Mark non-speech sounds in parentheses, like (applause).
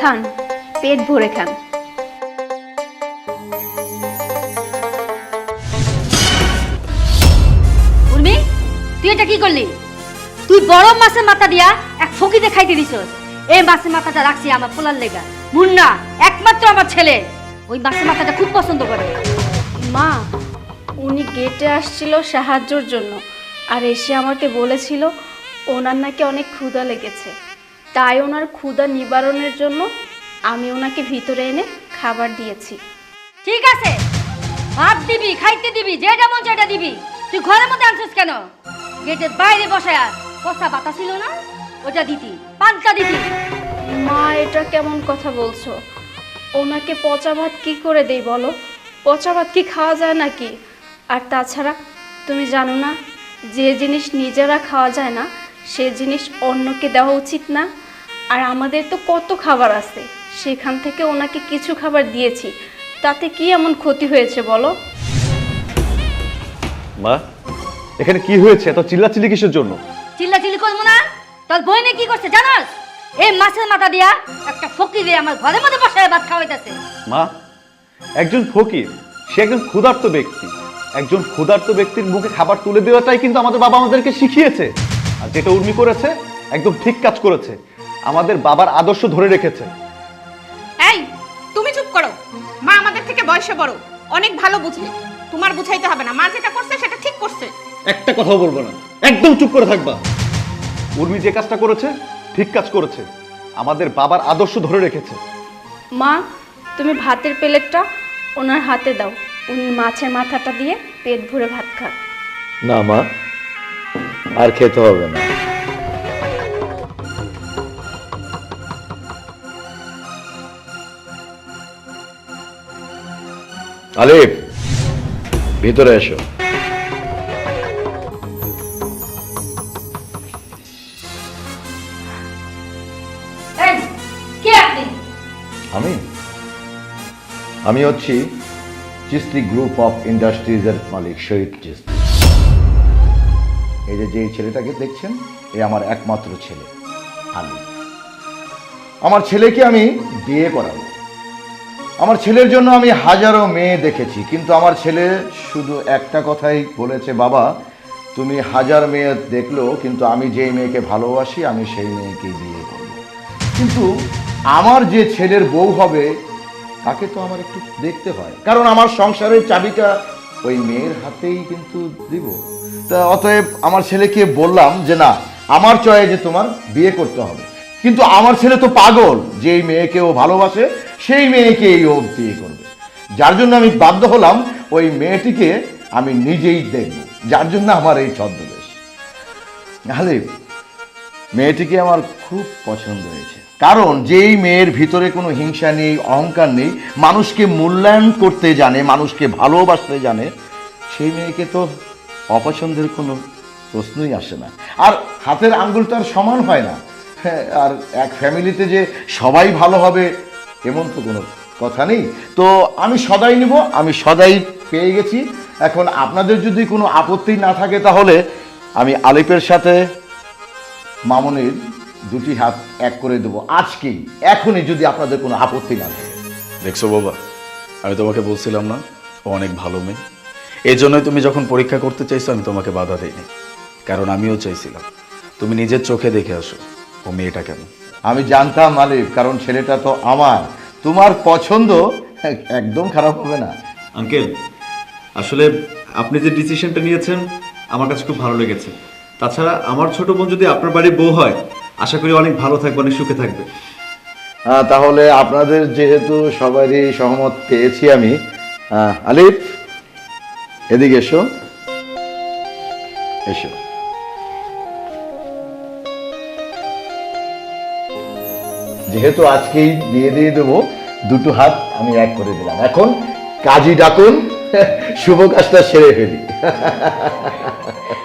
খান পেট ভরে খান। উর্মি তুই এটা কি করলি? তুই বড় মাছের মাথা দিয়া এক ফকিতে খাইতে দিছস এই মাছের মাথাটা রাখছি আমার পোলার লেগা। মুন্না একমাত্র আমার ছেলে। ওই মাছের মাথাটা খুব পছন্দ করে। মা উনি গেটে আসছিল সাহায্যর জন্য আর এসে আমাকে বলেছিল ওনার নাকি অনেক ক্ষুধা লেগেছে। তাই ওনার ক্ষুধা নিবারণের জন্য আমি ওনাকে ভিতরে এনে খাবার দিয়েছি। ঠিক আছে। ভাত দিবি খাইতে দিবি যেটা মন সেটা দিবি। তুই ঘরের মধ্যে আনছিস কেন? গেটের বাইরে বসে আর কষা বাতা ছিল না? ওটা দিতি পান্তা দিতি। মা এটা কেমন কথা বলছো? ওনাকে পচা ভাত কি করে দেই বলো? পচা ভাত কি খাওয়া যায় নাকি? আর তাছাড়া তুমি জানো না যে জিনিস নিজেরা খাওয়া যায় না সে জিনিস অন্যকে দেওয়া উচিত না। আর আমাদের তো কত খাবার আছে। সেখান থেকে ওনাকে কিছু খাবার দিয়েছি। তাতে কি এমন ক্ষতি হয়েছে বলো? মা এখানে কি হয়েছে? এত চিল্লাচিল্লি কিসের জন্য? চিল্লা চিল্লি করব না। তোর বইনে কি করছে জানাস? এই মাছের মাথা দিয়া একটা ফকিরে আমার ঘরের মধ্যে বসে ভাত খাওয়াইতেছে। মা একজন ফকির সে একজন ক্ষুধার্ত ব্যক্তি। একজন ক্ষুধার্ত ব্যক্তির মুখে খাবার তুলে দেওয়াটাই কিন্তু আমাদের বাবা আমাদেরকে শিখিয়েছে। আর যেটা উর্মি করেছে একদম ঠিক কাজ করেছে। আমাদের বাবার আদর্শ ধরে রেখেছে। এই তুমি চুপ করো। মা আমাদের থেকে বয়সে বড়। অনেক ভালো বুঝে। তোমার বুঝাইতে হবে না। মা যেটা করছে সেটা ঠিক করছে। একটা কথাও বলব না। একদম চুপ করে থাকবা। উর্মি যে কাজটা করেছে ঠিক কাজ করেছে। আমাদের বাবার আদর্শ ধরে রেখেছে। মা তুমি ভাতের প্লেটটা ওনার হাতে দাও। উনি মাছের মাথাটা দিয়ে পেট ভরে ভাত খান না মা। আর খেতে হবে না। আলিফ ভিতরে এসো। আমি? আমি হচ্ছি চিস্তি গ্রুপ অফ ইন্ডাস্ট্রিজের মালিক শহীদ চিস্তি। এই যে যেই ছেলেটাকে দেখছেন, এ আমার একমাত্র ছেলে, আমি। আমার ছেলেকে আমি বিয়ে করাবো। আমার ছেলের জন্য আমি হাজারো মেয়ে দেখেছি, কিন্তু আমার ছেলে শুধু একটা কথাই বলেছে, বাবা, তুমি হাজার মেয়ে দেখলেও কিন্তু আমি যেই মেয়েকে ভালোবাসি, আমি সেই মেয়েকেই বিয়ে করব। কিন্তু আমার যে ছেলের বউ হবে, তাকে তো আমার একটু দেখতে হয়। কারণ আমার সংসারের চাবিটা ওই মেয়ের হাতেই কিন্তু দিব। তা অতএব আমার ছেলেকে বললাম যে না, আমার চয়ে যে তোমার বিয়ে করতে হবে। কিন্তু আমার ছেলে তো পাগল, যেই মেয়েকে ও ভালোবাসে, সেই মেয়েকেই ও বিয়ে করবে। যার জন্য আমি বাধ্য হলাম ওই মেয়েটিকে আমি নিজেই দেখব, যার জন্য আমার এই ছদ্মবেশ। হালিফ মেয়েটিকে আমার খুব পছন্দ হয়েছে। কারণ যেই মেয়ের ভিতরে কোনো হিংসা নেই, অহংকার নেই, মানুষকে মূল্যায়ন করতে জানে, মানুষকে ভালোবাসতে জানে, সেই মেয়েকে তো অপছন্দের কোনো প্রশ্নই আসে না। আর হাতের আঙ্গুল তো আর সমান হয় না। হ্যাঁ, আর এক ফ্যামিলিতে যে সবাই ভালো হবে এমন তো কোনো কথা নেই। তো আমি সদাই নিব আমি সদাই পেয়ে গেছি। এখন আপনাদের যদি কোনো আপত্তি না থাকে তাহলে আমি আলিপের সাথে মামনের দুটি হাত এক করে দেবো আজকেই এখনই যদি আপনাদের কোনো আপত্তি না থাকে। দেখছ বাবা আমি তোমাকে বলছিলাম না অনেক ভালো মেয়ে। এই জন্যই তুমি যখন পরীক্ষা করতে চাইছো আমি তোমাকে বাধা দিইনি। কারণ আমিও চাইছিলাম। তুমি নিজের চোখে দেখে আসো ও মেয়েটা কেমন। আমি জানতাম মালিক কারণ ছেলেটা তো আমার। তোমার পছন্দ এক- একদম খারাপ হবে না। আঙ্কেল আসলে আপনি যে ডিসিশনটা নিয়েছেন আমার কাছে খুব ভালো লেগেছে। তাছাড়া আমার ছোট বোন যদি আপনার বাড়ির বউ হয় আশা করি অনেক ভালো থাকবে অনেক সুখে থাকবে। আহ, তাহলে আপনাদের যেহেতু সবারই সহমত পেয়েছি আমি। আহ, আলিফ এদিকে এসো। এসো। যেহেতু আজকেই দিয়ে দিয়ে দেবো, দুটো হাত আমি এক করে দিলাম। এখন কাজী ডাকুন, (laughs) শুভ কাজটা সেরে ফেলি। (laughs)